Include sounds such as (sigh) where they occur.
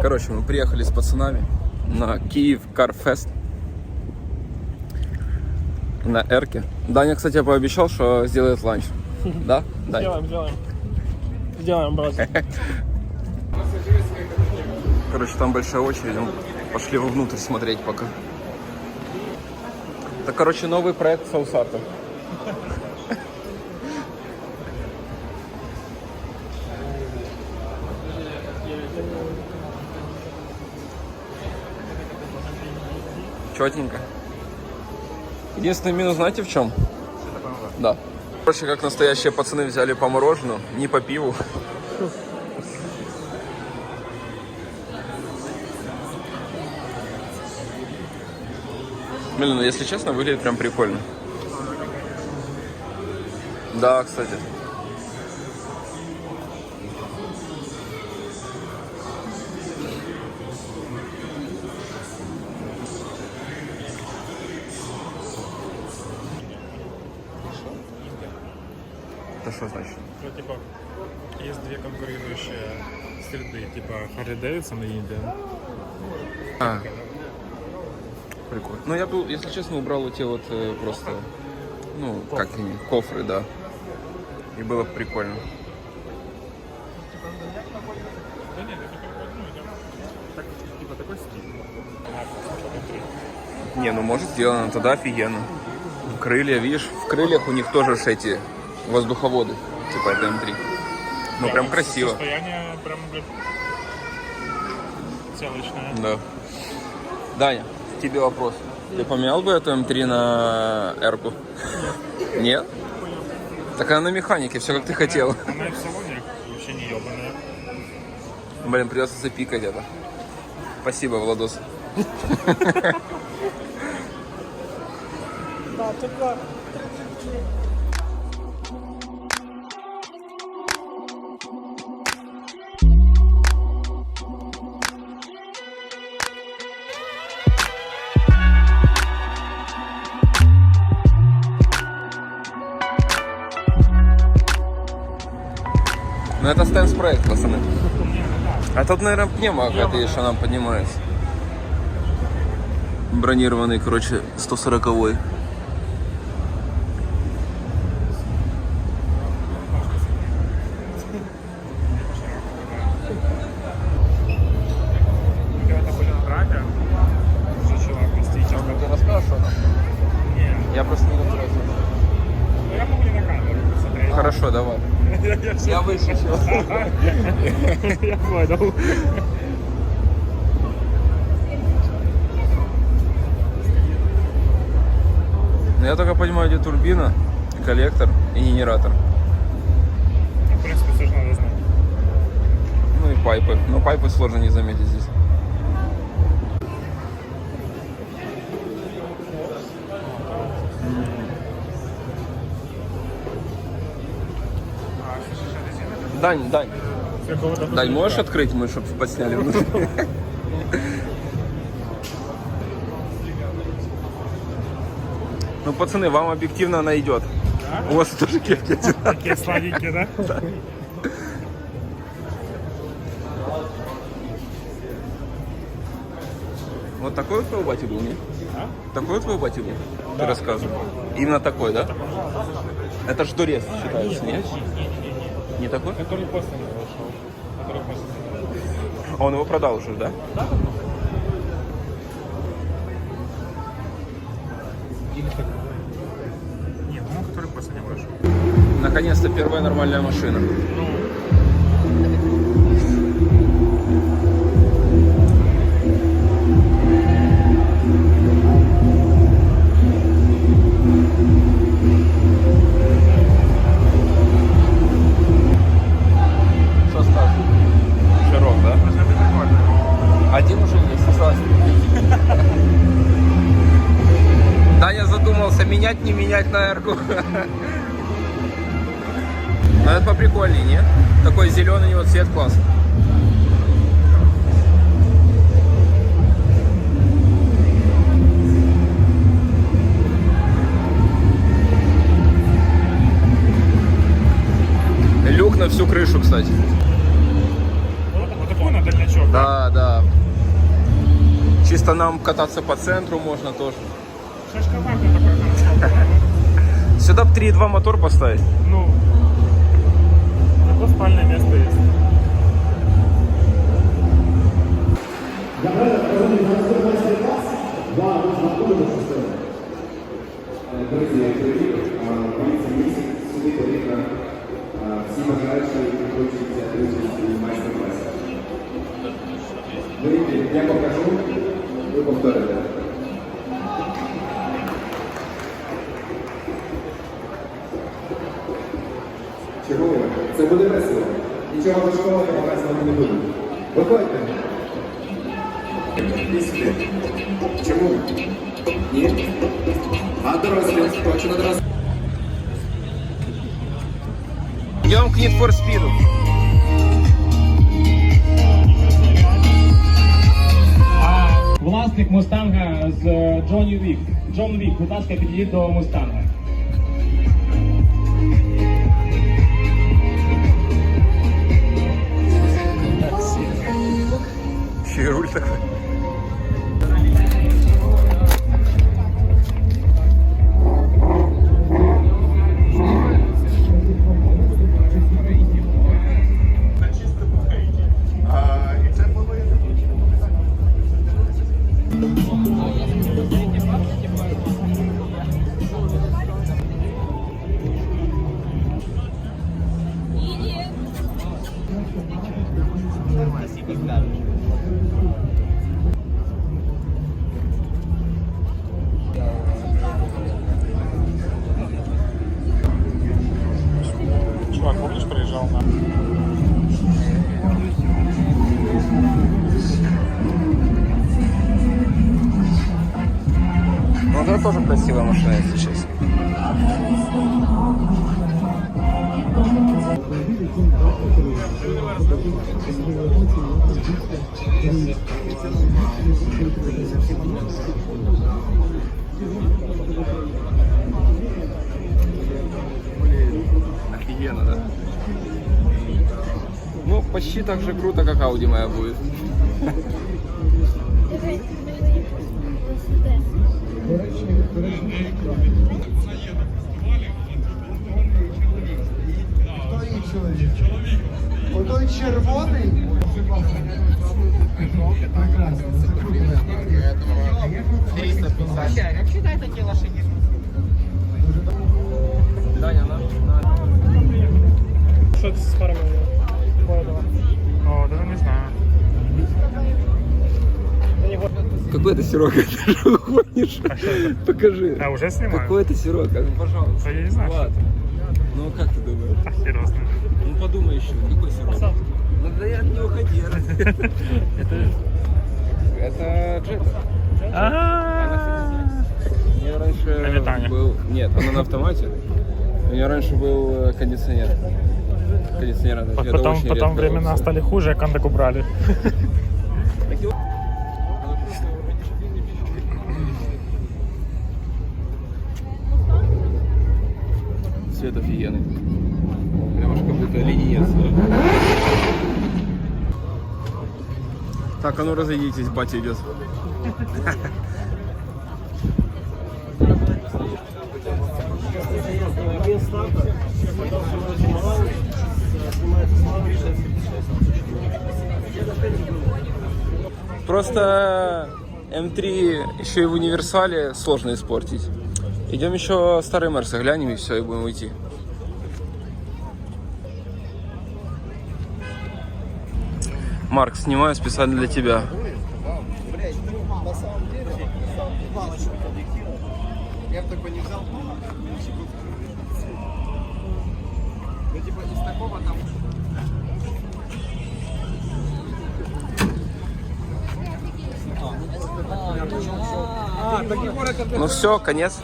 Короче, мы приехали с пацанами на Киев Карфест. На Эрке. Даня, кстати, пообещал, что сделает ланч. (laughs) Да? Сделаем, сделаем. Сделаем, брат. Короче, там большая очередь. ну, Пошли вовнутрь смотреть пока. Это, короче, новый проект Саусата. Четенько. Единственный минус, знаете, в чем? Да. Короче, как настоящие пацаны взяли по морожену, не по пиву. Блин, ну если честно, выглядит прям прикольно. Да, кстати. Это что значит? Ну, типа, есть две конкурирующие среды, типа Харли Дэвидсон и Индиан. А. Прикольно. Ну, я был, если честно, убрал эти вот э, просто, ну, как они, кофры, да. И было прикольно. Да нет, это прикольно, ну. Так, типа, такой стиль. А. Не, ну может сделано, тогда офигенно. Крылья, видишь, в крыльях у них тоже эти воздуховоды, типа это М3. Ну Да, прям красиво. Состояние прям, целочное. Да. Даня, тебе вопрос. Ты поменял бы эту М3 на Эрку? Нет. Так она на механике, все как ты хотел. Она и в салоне вообще не ебаная. Блин, придется запикать это. Спасибо, Владос. Да, только... Ну это стенс проект, пацаны. А тут, наверное, пневма какая-то что нам поднимается. Бронированный, короче, 140 -й. Давай. Я выше Я понял. Ну, я только понимаю, где турбина, коллектор и генератор. В принципе, все же надо знать. Ну и пайпы. Но пайпы сложно не заметить здесь. Дань, Дань, Дань, можешь открыть мы, чтобы подсняли внутри? (laughs) Ну, пацаны, вам объективно она идет. У вас тоже кепки. Такие сладенькие, (laughs) да? Вот такой вот твой батя был, не? А? Такой вот твой батя был? Ты рассказывал. Именно такой, да? Это ж дурец считается, нет? Не такой? Который после шел. Который после. А он его продал уже, да? Или такой. Нет, ну который после шел. Наконец-то первая нормальная машина. Что менять, не менять на эрку. Но это поприкольнее, нет? Такой зеленый у цвет класс. Люк на всю крышу, кстати. Да, да. Чисто нам кататься по центру можно тоже. Шашковато такой хорошо. Сюда бы 3.2 мотор поставить. Ну, зато спальное место есть. Друзі, буде весело. Нічого важкого я показувати не буду. Виходьте. Іди сюди. Чому? Ні? А дорослі, хочу на дорослі. Идем к Need for Speed. Власник Мустанга з е, Джонні Вік. Джон Вік, будь ласка, підійдіть до Мустанга. Еще и руль такой. Чувак, помнишь, проезжал на... Ну, это тоже красивая машина, если честно. Офигенно, да? Ну, почти так же круто, как Audi моя будет. Отой червоний. Даня, на, Какой это сирок? Ты же гонишь? Покажи. А, уже снимаю? Какой это сирок? А ну, пожалуйста. А я не знаю, Ладно. Ну, как ты думаешь? А знает. Ну, подумай еще. Какой сирок? Ну, да я не уходи. (laughs) Это Джета. А, У меня раньше был... Нет, она на автомате. У меня раньше был э, кондиционер. Кондиционер. это- это Потом, потом времена стали хуже, а кондак убрали. (laughs) Цвет офигенный. Прям как будто ленинец. Так, а ну разойдитесь, батя идет. Просто М3 еще и в универсале сложно испортить. Идем еще старый Мерс глянем и все, и будем идти. Марк, снимаю специально для тебя. Ну все, конец.